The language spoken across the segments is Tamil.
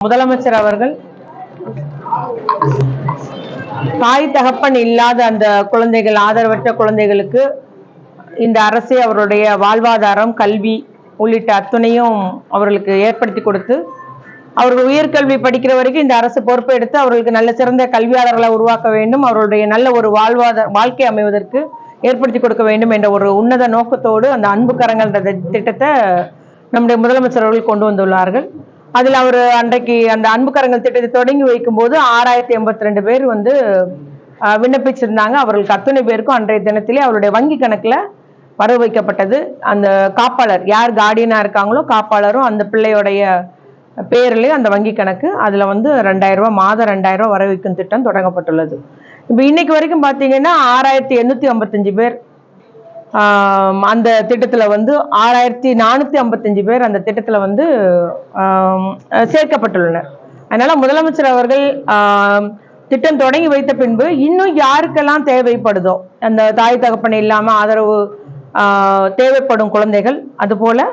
முதலமைச்சர் அவர்கள் தாய் தகப்பன் இல்லாத அந்த குழந்தைகள் ஆதரவற்ற குழந்தைகளுக்கு இந்த அரசே அவருடைய வாழ்வாதாரம் கல்வி உள்ளிட்ட அத்துணையும் அவர்களுக்கு ஏற்படுத்தி கொடுத்து அவர்கள் உயர்கல்வி படிக்கிற வரைக்கும் இந்த அரசு பொறுப்பை எடுத்து அவர்களுக்கு நல்ல சிறந்த கல்வியாளர்களை உருவாக்க வேண்டும். அவர்களுடைய நல்ல ஒரு வாழ்வாதார வாழ்க்கை அமைவதற்கு ஏற்படுத்தி கொடுக்க வேண்டும் என்ற ஒரு உன்னத நோக்கத்தோடு அந்த அன்பு கரங்கள் திட்டத்தை நம்முடைய முதலமைச்சர் அவர்கள் கொண்டு வந்துள்ளார்கள். அதில் அவர் அன்றைக்கு அந்த அன்புக்கரங்கள் திட்டத்தை தொடங்கி வைக்கும்போது ஆறாயிரத்தி எண்பத்தி ரெண்டு பேர் வந்து விண்ணப்பிச்சிருந்தாங்க. அவர்களுக்கு அத்தனை பேருக்கும் அன்றைய தினத்திலே அவருடைய வங்கி கணக்கில் வர வைக்கப்பட்டது. அந்த காப்பாளர் யார் கார்டியனாக இருக்காங்களோ காப்பாளரும் அந்த பிள்ளையோடைய பேர்லயே அந்த வங்கி கணக்கு. அதில் வந்து ரெண்டாயிரம் மாதம் ரெண்டாயிரம் ரூபாய் வர வைக்கும் திட்டம் தொடங்கப்பட்டுள்ளது. இப்போ இன்னைக்கு வரைக்கும் பார்த்தீங்கன்னா ஆறாயிரத்தி எண்ணூற்றி ஐம்பத்தஞ்சு பேர் அந்த திட்டத்தில் வந்து ஆறாயிரத்தி நானூற்றி ஐம்பத்தஞ்சு பேர் அந்த திட்டத்தில் வந்து சேர்க்கப்பட்டுள்ளனர். அதனால் முதலமைச்சர் அவர்கள் திட்டம் தொடங்கி வைத்த பின்பு இன்னும் யாருக்கெல்லாம் தேவைப்படுதோ அந்த தாய் தகப்பன் இல்லாமல் ஆதரவு தேவைப்படும் குழந்தைகள் அதுபோல்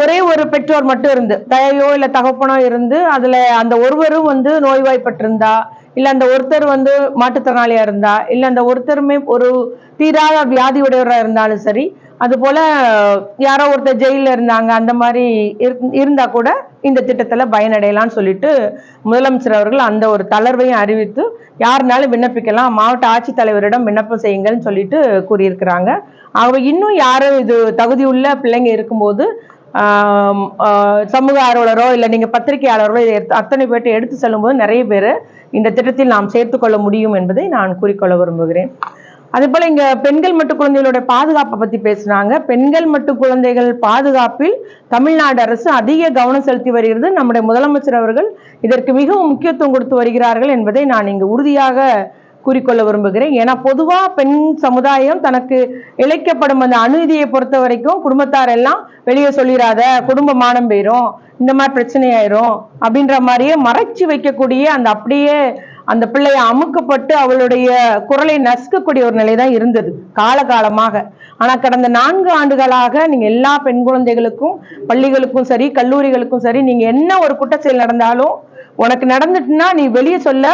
ஒரே ஒரு பெற்றோர் மட்டும் இருந்து தாயோ இல்லை தகப்பனோ இருந்து அதில் அந்த ஒருவரும் வந்து நோய்வாய்ப்பட்டிருந்தா இல்ல அந்த ஒருத்தர் வந்து மாற்றுத்திறனாளியா இருந்தா இல்ல அந்த ஒருத்தருமே ஒரு தீராத வியாதி உடையவரா இருந்தாலும் சரி அது போல யாரோ ஒருத்தர் ஜெயில இருந்தாங்க அந்த மாதிரி இருந்- இருந்தா கூட இந்த திட்டத்துல பயனடையலாம்னு சொல்லிட்டு முதலமைச்சர் அவர்கள் அந்த ஒரு தளர்வையும் அறிவித்து யாருனாலும் விண்ணப்பிக்கலாம் மாவட்ட ஆட்சித்தலைவரிடம் விண்ணப்பம் செய்யுங்கள்னு சொல்லிட்டு கூறியிருக்கிறாங்க. அவங்க இன்னும் யாரும் இது தகுதியுள்ள பிள்ளைங்க இருக்கும்போது சமூக ஆர்வலரோ இல்லை நீங்கள் பத்திரிகையாளரோ இதை அத்தனை பேர்ட்ட எடுத்து செல்லும்போது நிறைய பேர் இந்த திட்டத்தில் நாம் சேர்த்துக்கொள்ள முடியும் என்பதை நான் கூறிக்கொள்ள விரும்புகிறேன். அதே போல இங்க பெண்கள் மற்றும் குழந்தைகளுடைய பாதுகாப்பை பத்தி பேசுனாங்க பெண்கள் மற்றும் குழந்தைகள் பாதுகாப்பில் தமிழ்நாடு அரசு அதிக கவனம் செலுத்தி வருகிறது. நம்முடைய முதலமைச்சர் அவர்கள் இதற்கு மிகவும் முக்கியத்துவம் கொடுத்து வருகிறார்கள் என்பதை நான் இங்கு உறுதியாக கூறிக்கொள்ள விரும்புகிறேன். ஏன்னா பொதுவா பெண் சமுதாயம் தனக்கு இழைக்கப்படும் அந்த அநீதியை பொறுத்த வரைக்கும் குடும்பத்தார் எல்லாம் வெளியே சொல்லிடாத குடும்ப மானம் போயிரும் இந்த மாதிரி பிரச்சனை ஆயிரும் அப்படின்ற மாதிரியே மறைச்சு வைக்கக்கூடிய அந்த அப்படியே அந்த பிள்ளைய அமுக்கப்பட்டு அவளுடைய குரலை நசுக்கக்கூடிய ஒரு நிலை தான் இருந்தது காலகாலமாக. ஆனா கடந்த நான்கு ஆண்டுகளாக நீங்க எல்லா பெண் குழந்தைகளுக்கும் பள்ளிகளுக்கும் சரி கல்லூரிகளுக்கும் சரி நீங்க என்ன ஒரு குற்றச்செயல் நடந்தாலும் உனக்கு நடந்துட்டுன்னா நீ வெளியே சொல்ல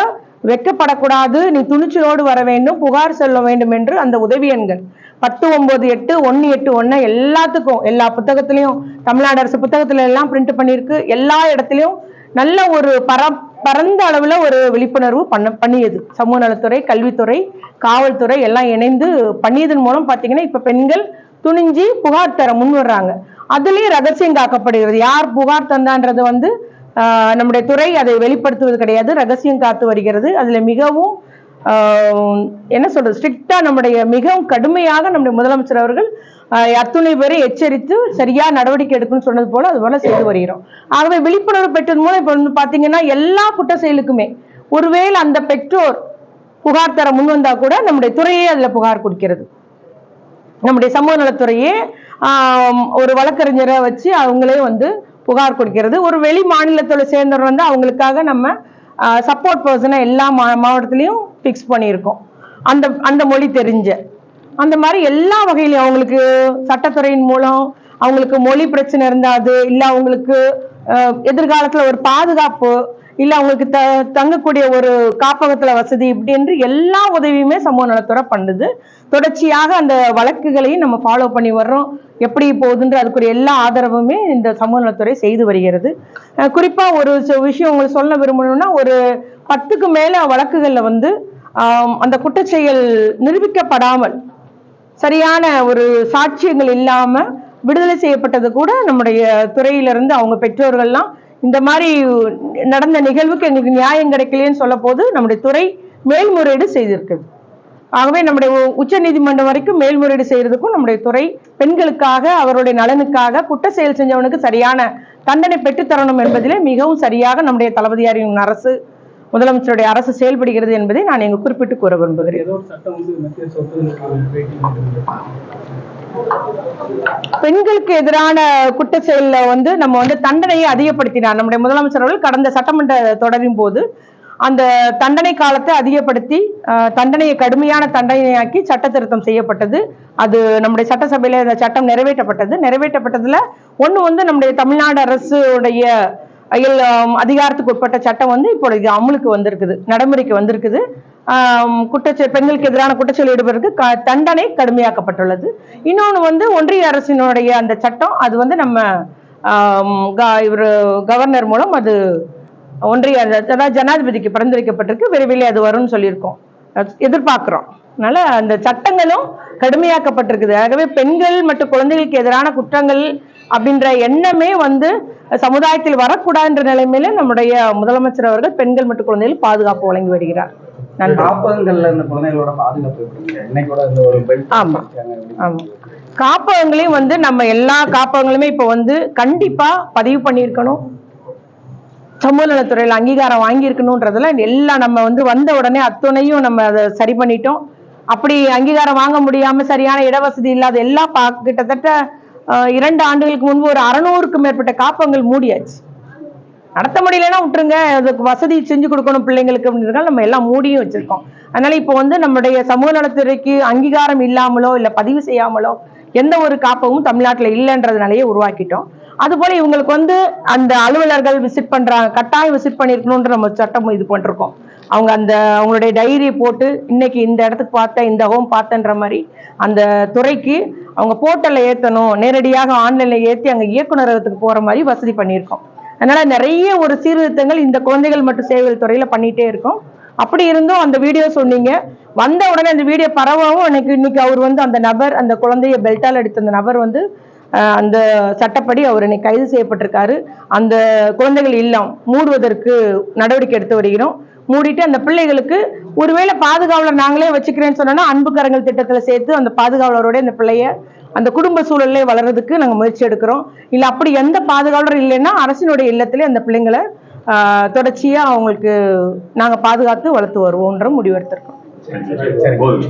வெட்கப்படக்கூடாது. நீ துணிச்சலோடு வர வேண்டும் புகார் சொல்ல வேண்டும் என்று அந்த உதவி எண்கள் பத்து ஒன்பது எட்டு ஒன்று எட்டு ஒன்று எல்லாத்துக்கும் எல்லா புத்தகத்திலையும் தமிழ்நாடு அரசு புத்தகத்துல எல்லாம் பிரிண்ட் பண்ணியிருக்கு. எல்லா இடத்துலையும் நல்ல ஒரு பர பரந்த அளவில் ஒரு விழிப்புணர்வு பண்ண பண்ணியது. சமூக நலத்துறை கல்வித்துறை காவல்துறை எல்லாம் இணைந்து பண்ணியதன் மூலம் பார்த்தீங்கன்னா இப்போ பெண்கள் துணிஞ்சு புகார் தர முன் வர்றாங்க அதுலேயும் ரகசியம் காக்கப்படுகிறது. யார் புகார் தந்தான்றது வந்து நம்முடைய துறை அதை வெளிப்படுத்துவது கிடையாது ரகசியம் காத்து வருகிறது. அதுல மிகவும் என்ன சொல்றது ஸ்ட்ரிக்டா நம்முடைய மிகவும் கடுமையாக நம்முடைய முதலமைச்சர் அவர்கள் அத்துணை பேரை எச்சரித்து சரியா நடவடிக்கை எடுக்கணும்னு சொன்னது போல அது போல செய்து வருகிறோம். ஆகவே விழிப்புணர்வு பெற்றது மூலம் இப்ப வந்து பாத்தீங்கன்னா எல்லா குற்ற செயலுக்குமே ஒருவேளை அந்த பெற்றோர் புகார் தர முன் வந்தா கூட நம்முடைய துறையே அதுல புகார் கொடுக்கிறது. நம்முடைய சமூக நலத்துறையே ஒரு வழக்கறிஞரை வச்சு அவங்களே வந்து புகார் கொடுக்கிறது. ஒரு வெளி மாநிலத்தில் சேர்ந்தவர் வந்து அவங்களுக்காக நம்ம சப்போர்ட் பர்சனை எல்லா மா மாவட்டத்திலையும் ஃபிக்ஸ் பண்ணியிருக்கோம். அந்த அந்த மொழி தெரிஞ்ச. அந்த மாதிரி எல்லா வகையிலையும் அவங்களுக்கு சட்டத்துறையின் மூலம் அவங்களுக்கு மொழி பிரச்சனை இருந்தாது இல்லை அவங்களுக்கு எதிர்காலத்தில் ஒரு பாதுகாப்பு இல்ல அவங்களுக்கு த தங்கக்கூடிய ஒரு காப்பகத்துல வசதி இப்படி என்று எல்லா உதவியுமே சமூக நலத்துறை பண்ணுது. தொடர்ச்சியாக அந்த வழக்குகளையும் நம்ம ஃபாலோ பண்ணி வர்றோம். எப்படி போகுதுன்ற அதுக்குரிய எல்லா ஆதரவுமே இந்த சமூக நலத்துறை செய்து வருகிறது. குறிப்பாக குறிப்பா ஒரு விஷயம் உங்களுக்கு சொல்ல விரும்பணும்னா ஒரு பத்துக்கு மேல வழக்குகள்ல வந்து அந்த குற்றச்செயல் நிரூபிக்கப்படாமல் சரியான ஒரு சாட்சியங்கள் இல்லாம விடுதலை செய்யப்பட்டது கூட நம்முடைய துறையிலிருந்து அவங்க பெற்றோர்கள்லாம் இந்த மாதிரி நடந்த நிகழ்வுக்கு எங்களுக்கு நியாயம் கிடைக்கலன்னு சொல்ல போது நம்முடைய துறை மேல்முறையீடு செய்திருக்குது. ஆகவே நம்முடைய உச்ச நீதிமன்றம் வரைக்கும் மேல்முறையீடு செய்யறதுக்கும் நம்முடைய துறை பெண்களுக்காக அவருடைய நலனுக்காக குற்ற செயல் செஞ்சவனுக்கு சரியான தண்டனை பெற்றுத்தரணும் என்பதிலே மிகவும் சரியாக நம்முடைய தளபதியாரின் அரசு முதலமைச்சருடைய அரசு செயல்படுகிறது என்பதை நான் இங்கு குறிப்பிட்டு கூற விரும்புகிறேன். பெண்களுக்கு எதிரான குற்ற செயல்ல வந்து நம்ம வந்து தண்டனையை அதிகப்படுத்தினார். நம்முடைய முதலமைச்சர் அவர்கள் கடந்த சட்டமன்ற தொடரின் போது அந்த தண்டனை காலத்தை அதிகப்படுத்தி அஹ், தண்டனையை கடுமையான தண்டனையாக்கி சட்ட திருத்தம் செய்யப்பட்டது. அது நம்முடைய சட்டசபையில இந்த சட்டம் நிறைவேற்றப்பட்டது. நிறைவேற்றப்பட்டதுல ஒண்ணு வந்து நம்முடைய தமிழ்நாடு அரசுடைய அதிகாரத்துக்கு உட்பட்ட சட்டம் வந்து இப்பொழுது அமலுக்கு வந்திருக்குது நடைமுறைக்கு வந்திருக்குது. குற்றச்செயல் பெண்களுக்கு எதிரான குற்றச்செயல் ஈடுபடுறதுக்கு க- தண்டனை கடுமையாக்கப்பட்டுள்ளது. இன்னொன்று வந்து ஒன்றிய அரசினுடைய அந்த சட்டம் அது வந்து நம்ம இவர் க- கவர்னர் மூலம் அது ஒன்றிய அதாவது ஜனாதிபதிக்கு பரிந்துரைக்கப்பட்டிருக்கு. விரைவில் அது வரும்னு சொல்லியிருக்கோம். எதிர்பார்க்குறோம் எதிர்பார்க்கிறோம். அதனால அந்த சட்டங்களும் கடுமையாக்கப்பட்டிருக்குது. ஆகவே பெண்கள் மற்றும் குழந்தைகளுக்கு எதிரான குற்றங்கள் அப்படின்ற எண்ணமே வந்து சமுதாயத்தில் வரக்கூடாதுன்ற நிலைமையில நம்முடைய முதலமைச்சர் அவர்கள் பெண்கள் மற்றும் குழந்தைகள் பாதுகாப்பு வழங்கி வருகிறார். காப்பகங்கள்ல இந்த குழந்தைகளோட பாதுகாப்பு ஆமா. ஆமா. காப்பகங்களையும் வந்து நம்ம எல்லா காப்பகங்களுமே இப்போ வந்து கண்டிப்பா பதிவு பண்ணியிருக்கணும். சமூக நலத்துறையில் அங்கீகாரம் வாங்கியிருக்கணுன்றதுல எல்லாம் நம்ம வந்து வந்த உடனே அத்துணையும் நம்ம அதை சரி பண்ணிட்டோம். அப்படி அங்கீகாரம் வாங்க முடியாம சரியான இடவசதி இல்லாத எல்லா பா கிட்டத்தட்ட இரண்டு ஆண்டுகளுக்கு முன்பு ஒரு அறநூறுக்கும் மேற்பட்ட காப்பகங்கள் மூடியாச்சு. நடத்த முடியலன்னா விட்டுருங்க. அதுக்கு வசதி செஞ்சு கொடுக்கணும் பிள்ளைங்களுக்கு அப்படின்றதால நம்ம எல்லாம் மூடியும் வச்சிருக்கோம். அதனால இப்போ வந்து நம்முடைய சமூக நலத்துறைக்கு அங்கீகாரம் இல்லாமலோ இல்லை பதிவு செய்யாமலோ எந்த ஒரு காப்பகமும் தமிழ்நாட்டில் இல்லைன்றதுனாலயே உருவாக்கிட்டோம். அதுபோல இவங்களுக்கு வந்து அந்த அலுவலர்கள் விசிட் பண்றாங்க கட்டாயம் விசிட் பண்ணிருக்கணும்ன்ற நம்ம சட்டம் இது பண்ணிருக்கோம். அவங்க அந்த அவங்களுடைய டைரி போட்டு இன்னைக்கு இந்த இடத்துக்கு பார்த்தேன் இந்த ஹோம் பார்த்தேன்ற மாதிரி அந்த துறைக்கு அவங்க போர்ட்டலில் ஏற்றணும் நேரடியாக ஆன்லைனில் ஏற்றி அங்கே இயக்குநரகத்துக்கு போகிற மாதிரி வசதி பண்ணியிருக்கோம். அதனால நிறைய ஒரு சீர்திருத்தங்கள் இந்த குழந்தைகள் மற்றும் சேவைகள் துறையில பண்ணிட்டே இருக்கோம். அப்படி இருந்தும் அந்த வீடியோ சொன்னீங்க. வந்த உடனே அந்த வீடியோ பரவவும் எனக்கு இன்னைக்கு அவர் வந்து அந்த நபர் அந்த குழந்தைய பெல்ட்டால் அடித்த அந்த நபர் வந்து அந்த சட்டப்படி அவர் இன்னைக்கு கைது செய்யப்பட்டிருக்காரு. அந்த குழந்தைகள் இல்லம் மூடுவதற்கு நடவடிக்கை எடுத்து வருகிறோம். மூடிட்டு அந்த பிள்ளைகளுக்கு ஒருவேளை பாதுகாவலர் நாங்களே வச்சுக்கிறேன்னு சொன்னோன்னா அன்புக்கரங்கள் திட்டத்தில் சேர்த்து அந்த பாதுகாவலரோட இந்த பிள்ளைய அந்த குடும்ப சூழல்லே வளர்றதுக்கு நாங்க முயற்சி எடுக்கிறோம். இல்ல அப்படி எந்த பாதுகாவலரும் இல்லைன்னா அரசினுடைய இல்லத்திலே அந்த பிள்ளைங்களை ஆஹ், தொடர்ச்சியா அவங்களுக்கு நாங்க பாதுகாத்து வளர்த்து வருவோம்ன்ற முடிவெடுத்திருக்கோம்.